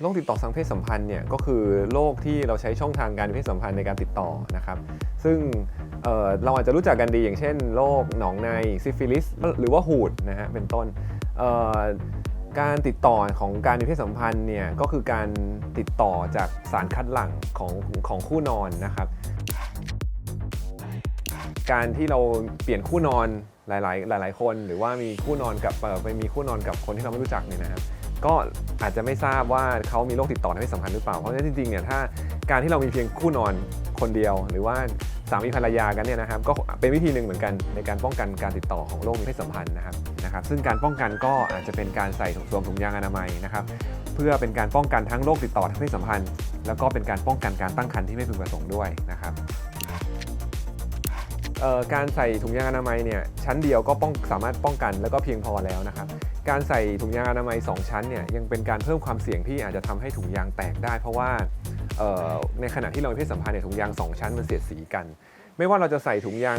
โรคติดต่อทางเพศสัมพันธ์เนี่ยก็คือโรคที่เราใช้ช่องทางการเพศสัมพันธ์ในการติดต่อนะครับ ซึ่งเเราอาจจะรู้จักกันดีอย่างเช่นโรคหนองในซิฟิลิสหรือว่าหูดนะฮะเป็นต้นการติดต่อของการมีเพศสัมพันธ์เนี่ยก็คือการติดต่อจากสารคัดหลั่งของของคู่นอนนะครับ การที่เราเปลี่ยนคู่นอนหลาย ๆ หลาย ๆ คน หรือว่ามีคู่นอนกับไปมีคู่นอนกับคนที่เราไม่รู้จักเนี่ยนะครับ ก็อาจจะไม่ทราบว่าเขามีโรคติดต่อทางเพศสัมพันธ์หรือเปล่า เพราะฉะนั้นจริงๆเนี่ยถ้าการที่เรามีเพียงคู่นอนคนเดียว หรือว่าสามีภรรยากันเนี่ยนะครับก็เป็นวิธีหนึ่งเหมือนกันในการป้องกันการติดต่อของโรคมีเพศสัมพันธ์นะครับนะครับ ซึ่งการป้องกันก็อาจจะเป็นการใส่สวมถุงยางอนามัยนะครับเพื่อเป็นการป้องกันทั้งโรคติดต่อทางเพศสัมพันธ์ แล้วก็เป็นการป้องกันการตั้งครรภ์ที่ไม่พึงประสงค์ด้วยนะครับการใส่ถุงยางอนามัยเนี่ยชั้นเดียวก็ป้องสามารถป้องกันแล้วก็เพียงพอแล้วนะครับ การใส่ถุงยางอนามัย 2 ชั้นเนี่ยยังเป็นการเพิ่มความเสี่ยงที่อาจจะทำให้ถุงยางแตกได้ เพราะว่าในขณะที่เราเพศสัมพันธ์เนี่ยถุงยาง 2 ชั้นมันเสียดสีกัน ไม่ว่าเราจะใส่ถุงยาง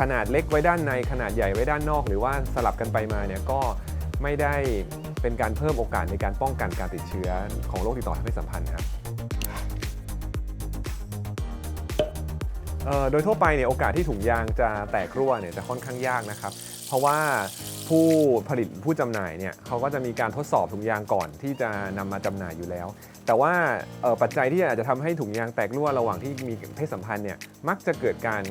ขนาดเล็กไว้ด้านในขนาดใหญ่ไว้ด้านนอก หรือว่าสลับกันไปมาเนี่ยก็ไม่ได้เป็นการเพิ่มโอกาสในการป้องกันการติดเชื้อของโรคติดต่อทางเพศสัมพันธ์ครับโดยทั่วไปเนี่ยโอกาสที่ถุงยางจะแตกรั่วเนี่ยจะค่อนข้างยากนะครับ เพราะว่า ผู้ผลิตผู้จำหน่ายเนี่ยเขาก็จะมีการทดสอบถุงยางก่อนที่จะนำมาจำหน่ายอยู่แล้ว แต่ว่าปัจจัยที่อาจจะทำให้ถุงยางแตกรั่วระหว่างที่มีเพศสัมพันธ์เนี่ยมักจะเกิดการ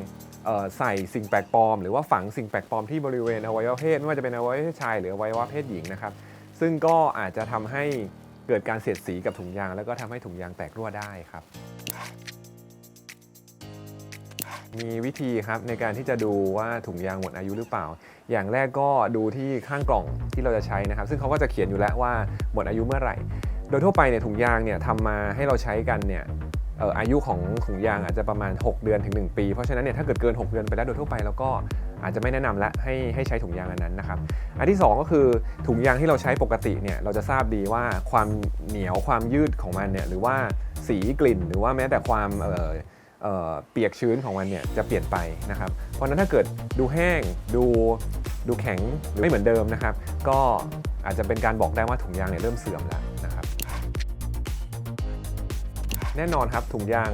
ใส่สิ่งแปลกปลอม หรือว่าฝังสิ่งแปลกปลอมที่บริเวณอวัยวะเพศไม่ว่าจะเป็นอวัยวะเพศชายหรืออวัยวะเพศหญิงนะครับซึ่งก็อาจจะทำให้เกิดการเสียดสีกับถุงยาง แล้วก็ทำให้ถุงยางแตกรั่วได้ครับ มีวิธีครับในการที่จะดูว่าถุงยางหมดอายุหรือเปล่า อย่างแรกก็ดูที่ข้างกล่องที่เราจะใช้นะครับ ซึ่งเขาก็จะเขียนอยู่แล้วว่าหมดอายุเมื่อไหร่ โดยทั่วไปเนี่ยถุงยางเนี่ยทำมาให้เราใช้กันเนี่ยเอ่ออายุของถุงยางอาจจะประมาณ 6 เดือนถึง 1 ปี เพราะฉะนั้นเนี่ยถ้าเกิดเกิน 6 เดือนไปแล้วโดยทั่วไปเราก็อาจจะไม่แนะนำละให้ให้ใช้ถุงยางอันนั้นนะครับ อันที่ 2 ก็คือถุงยางที่เราใช้ปกติเนี่ยเราจะทราบดีว่าความเหนียวความยืดของมันเนี่ยหรือว่าสีกลิ่น หรือว่าแม้แต่ความ เปียกชื้นของมันเนี่ยจะเปลี่ยนไปนะครับ เพราะนั้นถ้าเกิดดูแห้งดูดูแข็งไม่เหมือนเดิมนะครับ ก็อาจจะเป็นการบอกได้ว่าถุงยางเนี่ยเริ่มเสื่อมแล้วนะครับ แน่นอนครับถุงยาง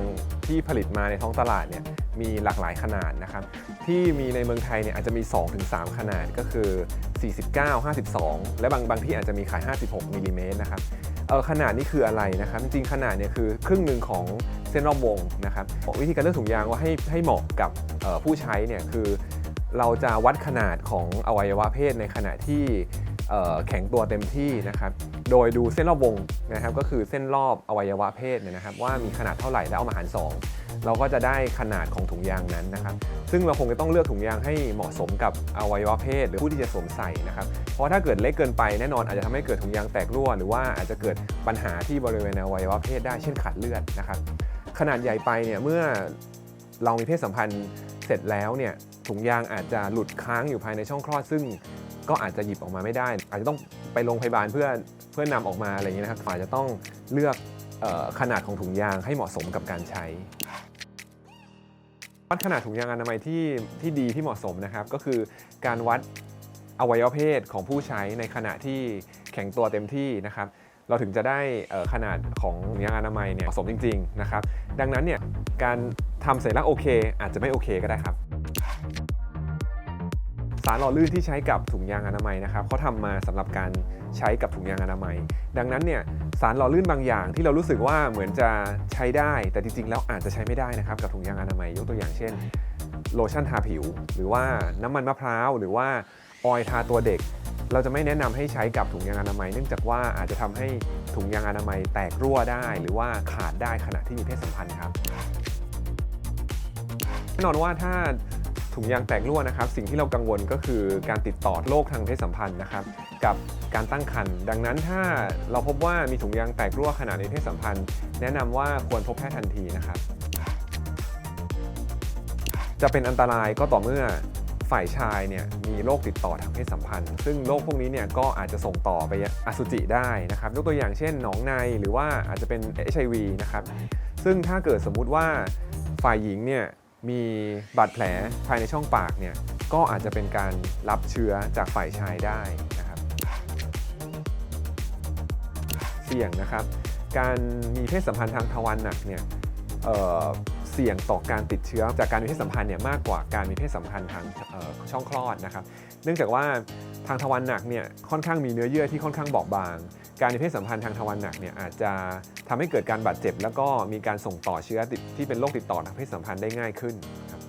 ที่ผลิตมาในท้องตลาดเนี่ยมีหลากหลายขนาดนะครับ ที่มีในเมืองไทยเนี่ยอาจจะมี 2-3 ขนาดก็คือ 49 52 และบางบางที่อาจจะมีขาย 56มิลลิเมตรนะครับ เออขนาดนี่คืออะไรนะครับ จริงๆขนาดเนี่ยคือครึ่งหนึ่งของเส้นรอบวงนะครับวิธีการเลือกถุงยางว่าให้ให้เหมาะกับผู้ใช้เนี่ยคือเราจะวัดขนาดของอวัยวะเพศในขณะที่แข็งตัวเต็มที่นะครับ โดยดูเส้นรอบวงนะครับก็คือเส้นรอบอวัยวะเพศเนี่ยนะครับว่ามีขนาดเท่าไหร่แล้วเอามาหาร 2 เราก็จะได้ขนาดของถุงยางนั้นนะครับซึ่งเราคงจะต้องเลือกถุงยางให้เหมาะสมกับอวัยวะเพศ หรือผู้ที่จะสวมใส่นะครับเพราะถ้าเกิดเล็กเกินไปแน่นอนอาจจะทำให้เกิดถุงยางแตกรั่ว หรือว่าอาจจะเกิดปัญหาที่บริเวณอวัยวะเพศได้เช่นขาดเลือดนะครับขนาดใหญ่ไปเนี่ยเมื่อเรามีเพศสัมพันธ์เสร็จแล้วเนี่ยถุงยางอาจจะหลุดค้างอยู่ภายในช่องคลอดซึ่งก็อาจจะหยิบออกมาไม่ได้ อาจจะต้องไปโรงพยาบาลเพื่อ เพื่อนำออกมาอะไรอย่างนี้นะครับอาจจะต้องเลือกออขนาดของถุงยางให้เหมาะสมกับการใช้วัดขนาดถุงยางอนามัยที่ที่ดีที่เหมาะสมนะครับ ก็คือการวัดอวัยวะเพศของผู้ใช้ในขณะที่แข็งตัวเต็มที่นะครับ เราถึงจะได้ขนาดของถุงยางอนามัยเนี่ยเหมาะสมจริง ๆ นะครับ ดังนั้นเนี่ยการทำเสร็จแล้วโอเค อาจจะไม่โอเคก็ได้ครับ สารหล่อลื่นที่ใช้กับถุงยางอนามัยนะครับเขาทำมาสำหรับการใช้กับถุงยางอนามัย ดังนั้นเนี่ยสารหล่อลื่นบางอย่างที่เรารู้สึกว่าเหมือนจะใช้ได้ แต่จริงๆแล้วอาจจะใช้ไม่ได้นะครับกับถุงยางอนามัยยกตัวอย่างเช่นโลชั่นทาผิว หรือว่าน้ำมันมะพร้าวหรือว่าออยทาตัวเด็ก เราจะไม่แนะนำให้ใช้กับถุงยางอนามัย เนื่องจากว่าอาจจะทำให้ถุงยางอนามัยแตกรั่วได้ หรือว่าขาดได้ขณะที่มีเพศสัมพันธ์ครับแน่นอนว่าถ้า ถุงยางแตกรั่วนะครับ สิ่งที่เรากังวลก็คือการติดต่อโรคทางเพศสัมพันธ์นะครับกับการตั้งครรภ์ดังนั้นถ้าเราพบว่ามีถุงยางแตกรั่วขณะในเพศสัมพันธ์ แนะนำว่าควรพบแพทย์ทันทีนะครับ จะเป็นอันตรายก็ต่อเมื่อฝ่ายชายเนี่ยมีโรคติดต่อทางเพศสัมพันธ์ ซึ่งโรคพวกนี้เนี่ยก็อาจจะส่งต่อไปอสุจิได้นะครับยกตัวอย่างเช่นหนองในหรือว่าอาจจะเป็น HIV นะครับซึ่งถ้าเกิดสมมุติว่าฝ่ายหญิงเนี่ย มีบาดแผลภายในช่องปากเนี่ยก็อาจจะเป็นการรับเชื้อจากฝ่ายชายได้นะครับ เสี่ยงนะครับ การมีเพศสัมพันธ์ทางทวารหนักเนี่ยเเสี่ยงต่อการติดเชื้อจากการมีเพศสัมพันธ์เนี่ยมากกว่าการมีเพศสัมพันธ์ทางช่องคลอดนะครับ เนื่องจากว่าทางทวารหนักเนี่ยค่อนข้างมีเนื้อเยื่อที่ค่อนข้างบอบบาง การมีเพศสัมพันธ์ทางทวารหนักเนี่ยอาจจะทำให้เกิดการบาดเจ็บ แล้วก็มีการส่งต่อเชื้อที่เป็นโรคติดต่อทางเพศสัมพันธ์ได้ง่ายขึ้นครับ